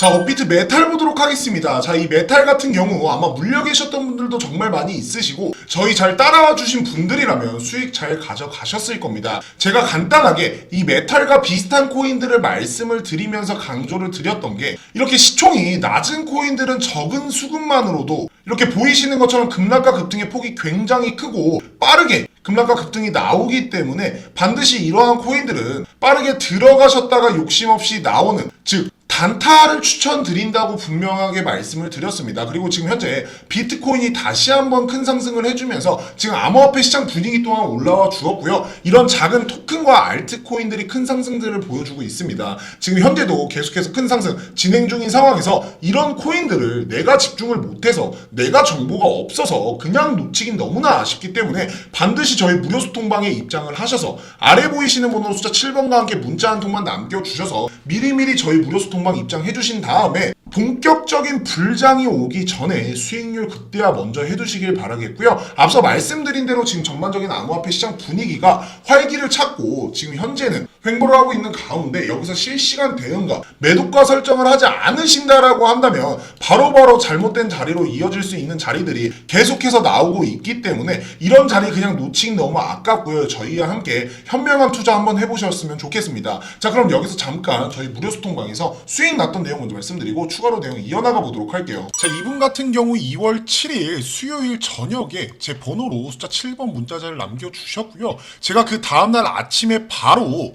자, 업비트 메탈 보도록 하겠습니다. 자, 이 메탈 같은 경우 아마 물려 계셨던 분들도 정말 많이 있으시고 저희 잘 따라와 주신 분들이라면 수익 잘 가져가셨을 겁니다. 제가 간단하게 이 메탈과 비슷한 코인들을 말씀을 드리면서 강조를 드렸던 게 이렇게 시총이 낮은 코인들은 적은 수급만으로도 이렇게 보이시는 것처럼 급락과 급등의 폭이 굉장히 크고 빠르게 급락과 급등이 나오기 때문에 반드시 이러한 코인들은 빠르게 들어가셨다가 욕심 없이 나오는 즉 단타를 추천드린다고 분명하게 말씀을 드렸습니다. 그리고 지금 현재 비트코인이 다시 한번 큰 상승을 해주면서 지금 암호화폐 시장 분위기 또한 올라와 주었고요. 이런 작은 토큰과 알트코인들이 큰 상승들을 보여주고 있습니다. 지금 현재도 계속해서 큰 상승 진행 중인 상황에서 이런 코인들을 내가 집중을 못해서 내가 정보가 없어서 그냥 놓치긴 너무나 아쉽기 때문에 반드시 저희 무료 소통방에 입장을 하셔서 아래 보이시는 번호 숫자 7번과 함께 문자 한 통만 남겨주셔서 미리미리 저희 무료 소통방 입장해 주신 다음에 본격적인 불장이 오기 전에 수익률 극대화 먼저 해두시길 바라겠고요. 앞서 말씀드린 대로 지금 전반적인 암호화폐 시장 분위기가 활기를 찾고 지금 현재는 횡보를 하고 있는 가운데 여기서 실시간 대응과 매도가 설정을 하지 않으신다라고 한다면 바로 바로 잘못된 자리로 이어질 수 있는 자리들이 계속해서 나오고 있기 때문에 이런 자리 그냥 놓치기 너무 아깝고요. 저희와 함께 현명한 투자 한번 해보셨으면 좋겠습니다. 자 그럼 여기서 잠깐 저희 무료 소통 방에서 수익 났던 내용 먼저 말씀드리고 추가로 내용 이어나가 보도록 할게요. 자 이분 같은 경우 2월 7일 수요일 저녁에 제 번호로 숫자 7번 문자자를 남겨주셨고요. 제가 그 다음날 아침에 바로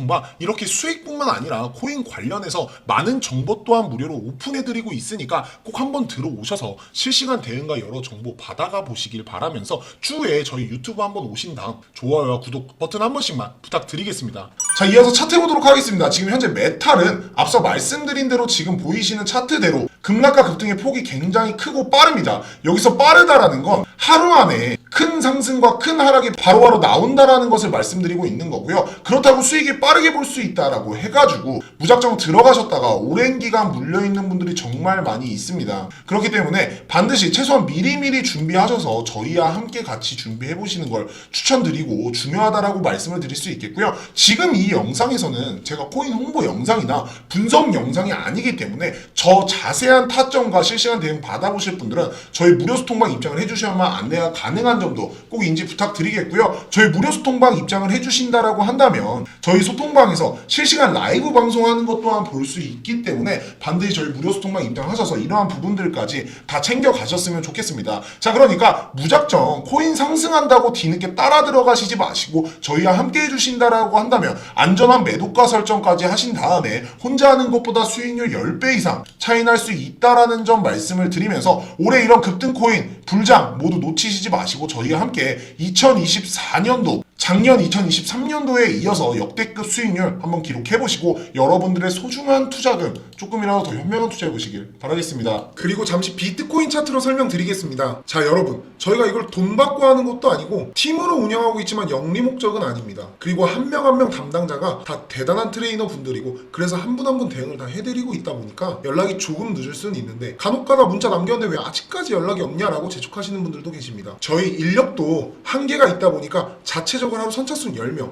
방 이렇게 수익뿐만 아니라 코인 관련해서 많은 정보 또한 무료로 오픈해드리고 있으니까 꼭 한번 들어오셔서 실시간 대응과 여러 정보 받아가 보시길 바라면서 추후에 저희 유튜브 한번 오신 다음 좋아요와 구독 버튼 한 번씩만 부탁드리겠습니다. 자, 이어서 차트 해보도록 하겠습니다. 지금 현재 메탈은 앞서 말씀드린 대로 지금 보이시는 차트대로 급락과 급등의 폭이 굉장히 크고 빠릅니다. 여기서 빠르다라는 건 하루 안에 큰 상승과 큰 하락이 바로바로 나온다라는 것을 말씀드리고 있는 거고요. 그렇다고 수익이 빠르게 볼 수 있다라고 해가지고 무작정 들어가셨다가 오랜 기간 물려있는 분들이 정말 많이 있습니다. 그렇기 때문에 반드시 최소한 미리미리 준비하셔서 저희와 함께 같이 준비해 보시는 걸 추천드리고 중요하다라고 말씀을 드릴 수 있겠고요. 지금 이 영상에서는 제가 코인 홍보 영상이나 분석 영상이 아니기 때문에 저 자세한 타점과 실시간 대응 받아보실 분들은 저희 무료 소통방 입장을 해주셔야만 안내가 가능한 점도 꼭 인지 부탁드리겠고요. 저희 무료 소통방 입장을 해주신다라고 한다면 저희 소통방에서 실시간 라이브 방송하는 것 또한 볼 수 있기 때문에 반드시 저희 무료 소통방 입장하셔서 이러한 부분들까지 다 챙겨 가셨으면 좋겠습니다. 자, 그러니까 무작정 코인 상승한다고 뒤늦게 따라 들어가시지 마시고 저희와 함께 해주신다라고 한다면 안전한 매도가 설정까지 하신 다음에 혼자 하는 것보다 수익률 10배 이상 차이 날 수 있다라는 점 말씀을 드리면서 올해 이런 급등 코인 불장 모두 놓치시지 마시고 저희와 함께 2024년도 작년 2023년도에 이어서 역대급 수익률 한번 기록해 보시고 여러분들의 소중한 투자금 조금이라도 더 현명한 투자해 보시길 바라겠습니다. 그리고 잠시 비트코인 차트로 설명드리겠습니다. 자, 여러분. 저희가 이걸 돈 받고 하는 것도 아니고 팀으로 운영하고 있지만 영리 목적은 아닙니다. 그리고 한 명 한명 담당자가 다 대단한 트레이너 분들이고 그래서 한 분 한 분 대응을 다 해드리고 있다 보니까 연락이 조금 늦을 수는 있는데 간혹가다 문자 남겼는데 왜 아직까지 연락이 없냐라고 재촉하시는 분들도 계십니다. 저희 인력도 한계가 있다 보니까 자체적으로 하루 선착순 10명